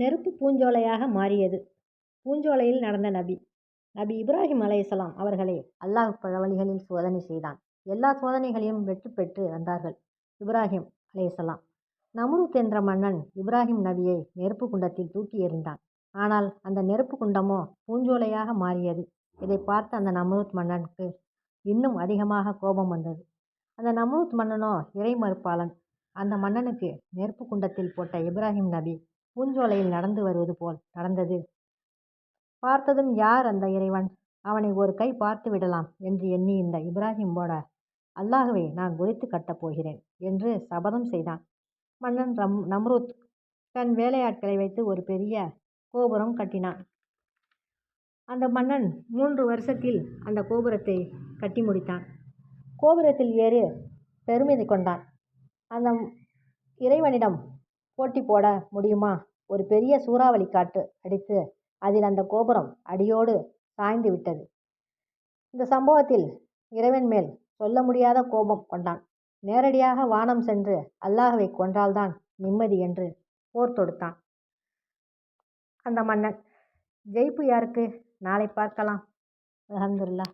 நெருப்பு பூஞ்சோலையாக மாறியது. பூஞ்சோலையில் நடந்த நபி நபி இப்ராஹிம் அலைஹிஸ்ஸலாம் அவர்களை அல்லாஹ் பல வழிகளில் சோதனை செய்தான். எல்லா சோதனைகளையும் வெற்றி பெற்று வந்தார்கள் இப்ராஹிம் அலைஹிஸ்ஸலாம். நமுருத் என்ற மன்னன் இப்ராஹிம் நபியை நெருப்பு குண்டத்தில் தூக்கி எறிந்தான். ஆனால் அந்த நெருப்பு குண்டமோ பூஞ்சோலையாக மாறியது. இதை பார்த்த அந்த நம்ரூத் மன்னனுக்கு இன்னும் அதிகமாக கோபம் வந்தது. அந்த நம்ரூத் மன்னனோ இறை மறுப்பாளன். அந்த மன்னனுக்கு நெருப்பு குண்டத்தில் போட்ட இப்ராஹிம் நபி பூஞ்சோலையில் நடந்து வருவது போல் நடந்தது. பார்த்ததும் யார் அந்த இறைவன்? அவனை ஒரு கை பார்த்து விடலாம் என்று எண்ணி இந்த இப்ராஹிமோட அல்லாகவே நான் குறித்து கட்டப் போகிறேன் என்று சபதம் செய்தான். மன்னன் ரம் நம்ருத் தன் வேலையாட்களை வைத்து ஒரு பெரிய கோபுரம் கட்டினான். அந்த மன்னன் மூன்று வருஷத்தில் அந்த கோபுரத்தை கட்டி முடித்தான். கோபுரத்தில் ஏறு பெருமிதி கொண்டான். அந்த இறைவனிடம் போட்டி போட முடியுமா? ஒரு பெரிய சூறாவளி காற்று அடித்து அதில் அந்த கோபுரம் அடியோடு சாய்ந்து விட்டது. இந்த சம்பவத்தில் இறைவன் மேல் சொல்ல முடியாத கோபம் கொண்டான். நேரடியாக வானம் சென்று அல்லாஹவை கொன்றால்தான் நிம்மதி என்று போர் தொடுத்தான். அந்த மன்னன் ஜெயிப்பு யாருக்கு? நாளை பார்க்கலாம். அலமதுல்லா